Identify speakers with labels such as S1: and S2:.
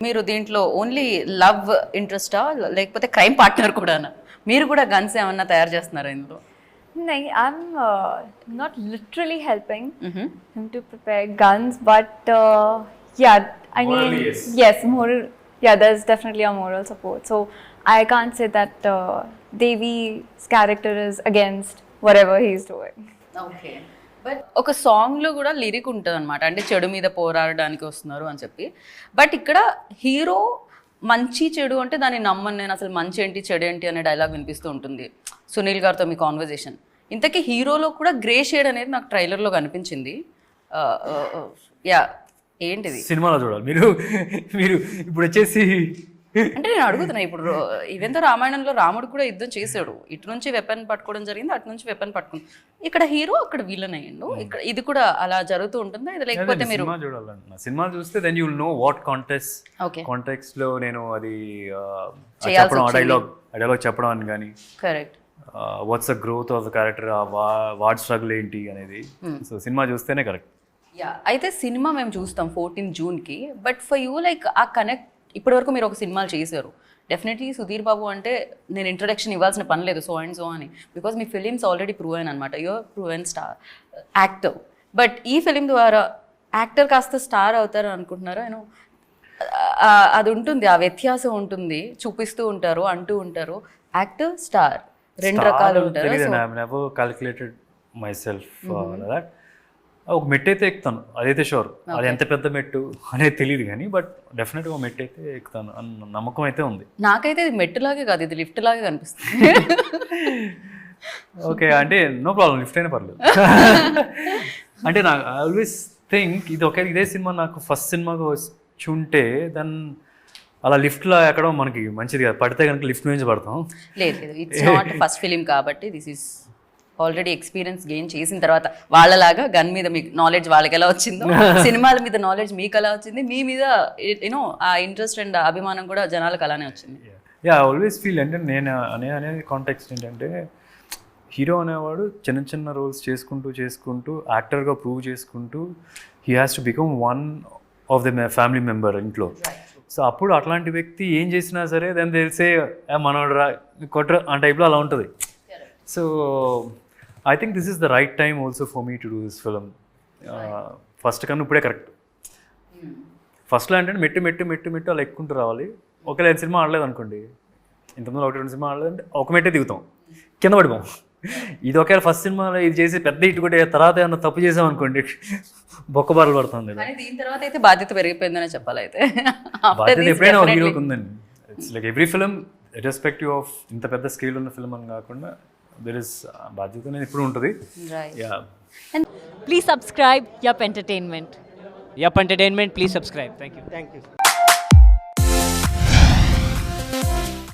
S1: మీరు దీంట్లో only love ఇంట్రెస్టా లేకపోతే క్రైమ్ పార్ట్నర్ కూడా మీరు కూడా గన్స్ ఏమన్నా తయారు చేస్తున్నారా ఇందులో?
S2: I'm not literally helping to prepare
S3: guns
S2: but
S3: yes
S2: more yeah there is definitely our moral support so I can say that Devi's character is against whatever he's doing
S1: okay but ఒక సాంగ్లో కూడా lyric ఉంటుంది అనమాట అంటే చెడు మీద పోరాడడానికి వస్తున్నారు అని చెప్పి. బట్ ఇక్కడ హీరో మంచి చెడు అంటే దాన్ని నమ్మను నేను అసలు మంచి ఏంటి చెడు ఏంటి అనే డైలాగ్ వినిపిస్తూ ఉంటుంది. సునీల్ గారితో మీ కాన్వర్జేషన్ ఇంతకీ హీరోలో కూడా గ్రే షేడ్ అనేది నాకు ట్రైలర్లో కనిపించింది. యా ఏంటిది?
S3: సినిమాలో చూడాలి. మీరు మీరు ఇప్పుడు వచ్చేసి
S1: అంటే నేను అడుగుతున్నా ఇప్పుడు ఇవెంతో రామాయణంలో రాముడు కూడా యుద్ధం చేశాడు. ఇటు నుంచి వెపన్ పట్టుకోవడం జరిగింది అటు నుంచి వెపన్ పట్టుకుంది ఇక్కడ హీరో అక్కడ విలన్ అయ్యిండు. ఇక్కడ ఇది కూడా అలా జరుగుతూ ఉంటుందా? ఇది లేకపోతే మీరు
S3: సినిమా చూస్తే then you'll know what context
S1: okay.
S3: కాంటెక్స్ట్లో నేను అది చెప్పడం డైలాగ్ డైలాగ్ చెప్పడం అని కానీ
S1: correct
S3: what's the growth of the character what struggle ఏంటి అనేది. సో సినిమా చూస్తేనే కరెక్ట్
S1: యా అయితే సినిమా మేము చూస్తాం fourteen జూన్కి but for you like uh connect ఇప్పటివరకు మీరు ఒక సినిమాలు చేశారు. డెఫినెట్లీ సుధీర్ బాబు అంటే నేను ఇంట్రడక్షన్ ఇవ్వాల్సిన పని లేదు సో అండ్ సో అని. బికాస్ మీ ఫిలిమ్స్ ఆల్రెడీ ప్రూవ్ అయిన అనమాట your prove and star actor but ఈ ఫిలిం ద్వారా యాక్టర్ కాస్త స్టార్ అవుతారు అనుకుంటున్నారా? నేను అది ఉంటుంది ఆ వ్యత్యాసం ఉంటుంది. చూపిస్తూ ఉంటారు అంటూ ఉంటారు. యాక్టర్ స్టార్ రెండు రకాలు ఉంటారు
S3: ఒక మెట్టు అయితే ఎక్కుతాను. అదైతే షూర్ అది ఎంత పెద్ద మెట్టు అనేది తెలియదు కానీ బట్ డెఫినెట్గా ఒక మెట్టు అయితే ఎక్కుతాను అన్న నమ్మకం అయితే ఉంది.
S1: నాకైతే ఇది మెట్టులాగే కాదు ఇది లిఫ్ట్ లాగే కనిపిస్తుంది.
S3: ఓకే అంటే నో ప్రాబ్లం లిఫ్ట్ అయినా పర్లేదు. అంటే నాకు ఆల్వేస్ థింక్ ఇది ఒక ఇదే సినిమా నాకు ఫస్ట్ సినిమాగా వచ్చి ఉంటే దెన్ అలా లిఫ్ట్లో ఎక్కడం మనకి మంచిది కాదు. పడితే కనుక లిఫ్ట్ నుంచి పడతాం.
S1: లేదు లేదు. ఇట్స్ నాట్ ఫస్ట్ ఫిలిం కాబట్టి this is already experience gain చేసిన తర్వాత వాళ్ళలాగా గన్ మీద మీకు నాలెడ్జ్ వాళ్ళకి ఎలా వచ్చిందో సినిమాల మీద నాలెడ్జ్ మీకు ఎలా వచ్చింది మీ మీద యూనో ఆ ఇంట్రెస్ట్ అండ్ అభిమానం కూడా జనాలకు అలానే వచ్చింది.
S3: యా ఆల్వేస్ ఫీల్ అంటే నేను అనే అనే కాంటాక్ట్ ఏంటంటే హీరో అనేవాడు చిన్న చిన్న రోల్స్ చేసుకుంటూ చేసుకుంటూ యాక్టర్గా ప్రూవ్ చేసుకుంటూ he has to become one of the family member ఇంట్లో. సో అప్పుడు అట్లాంటి వ్యక్తి ఏం చేసినా సరే దాన్ని తెలిసే మనోడు రా కొట్ర ఆ టైప్లో అలా ఉంటుంది. So I think this is the right time also for me to do this film first కన్నా ఇప్పుడే కరెక్ట్ ఫస్ట్లో ఏంటంటే మెట్టు మెట్టు మెట్టు మెట్టు అలా ఎక్కుంటూ రావాలి. ఒకవేళ ఐదు సినిమా ఆడలేదు అనుకోండి ఇంతకుముందు ఒకటి రెండు సినిమా ఆడలేదంటే ఒక మెట్టే దిగుతాం. కింద పడిపోం. ఇది ఒకవేళ ఫస్ట్ సినిమాలో ఇది చేసి పెద్ద ఇటు కొట్టే తర్వాత ఏమన్నా తప్పు చేసాం అనుకోండి బొక్క బారలు పడుతుంది
S1: దీని తర్వాత అయితే బాధ్యత పెరిగిపోయిందనే చెప్పాలి అయితే
S3: బాధ్యత ఎప్పుడైనా. హీరోకి ఉందండి. It's like every film respective of ఇంత పెద్ద స్కేల్ ఉన్న ఫిలిం అని కాకుండా దెర్ ఇస్ బాధ్యత అనేది ఎప్పుడు ఉంటుంది
S1: Right.
S3: Yeah
S4: Please subscribe Yup Entertainment.
S5: Yup Entertainment, please subscribe. Thank you.
S6: Thank you.